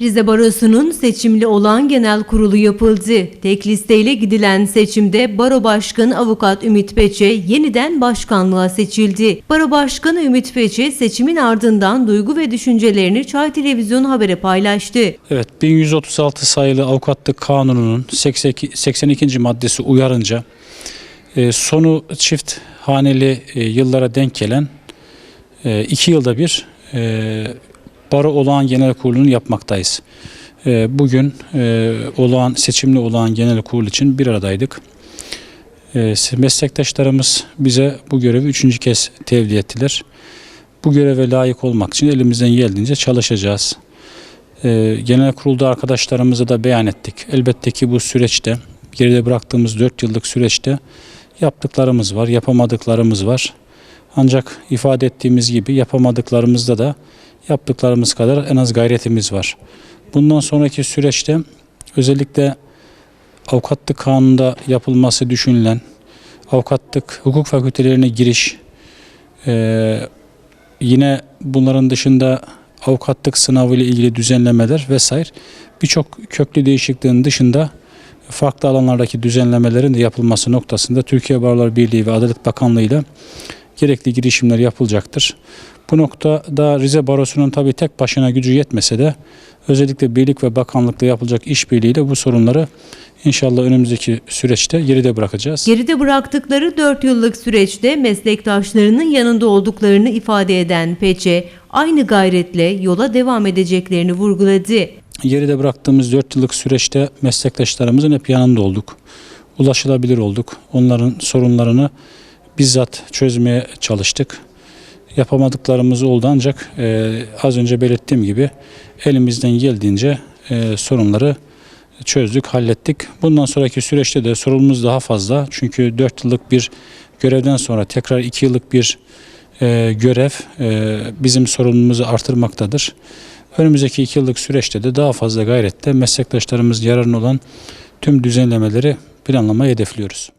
Rize Barosu'nun seçimli olan genel kurulu yapıldı. Tek listeyle gidilen seçimde Baro Başkanı Avukat Ümit Peçe yeniden başkanlığa seçildi. Baro Başkanı Ümit Peçe seçimin ardından duygu ve düşüncelerini Çay Televizyon Haber'e paylaştı. Evet 1136 sayılı avukatlık kanununun 82, 82. maddesi uyarınca e, sonu çift haneli e, yıllara denk gelen e, iki yılda bir baro olağan genel kurulunu yapmaktayız. E, bugün e, olağan seçimli olağan genel kurul için bir aradaydık. E, meslektaşlarımız bize bu görevi üçüncü kez tevdi ettiler. Bu göreve layık olmak için elimizden geldiğince çalışacağız. Ee, genel kurulda arkadaşlarımıza da beyan ettik. Elbette ki bu süreçte, geride bıraktığımız 4 yıllık süreçte yaptıklarımız var, yapamadıklarımız var. Ancak ifade ettiğimiz gibi yapamadıklarımızda da yaptıklarımız kadar en az gayretimiz var. Bundan sonraki süreçte özellikle avukatlık kanununda yapılması düşünülen avukatlık hukuk fakültelerine giriş, ee, yine bunların dışında avukatlık sınavı ile ilgili düzenlemeler vesaire birçok köklü değişikliğin dışında farklı alanlardaki düzenlemelerin de yapılması noktasında Türkiye Barolar Birliği ve Adalet Bakanlığı ile gerekli girişimler yapılacaktır. Bu noktada Rize Barosu'nun tabii tek başına gücü yetmese de özellikle birlik ve bakanlıkla yapılacak işbirliğiyle bu sorunları inşallah önümüzdeki süreçte geride bırakacağız. Geride bıraktıkları 4 yıllık süreçte meslektaşlarının yanında olduklarını ifade eden Peçe, aynı gayretle yola devam edeceklerini vurguladı. Geride bıraktığımız 4 yıllık süreçte meslektaşlarımızın hep yanında olduk. Ulaşılabilir olduk. Onların sorunlarını bizzat çözmeye çalıştık. Yapamadıklarımız oldu ancak e, az önce belirttiğim gibi elimizden geldiğince e, sorunları çözdük, hallettik. Bundan sonraki süreçte de sorunumuz daha fazla. Çünkü 4 yıllık bir görevden sonra tekrar 2 yıllık bir e, görev e, bizim sorunumuzu artırmaktadır. Önümüzdeki 2 yıllık süreçte de daha fazla gayretle meslektaşlarımız yararına olan tüm düzenlemeleri planlamayı hedefliyoruz.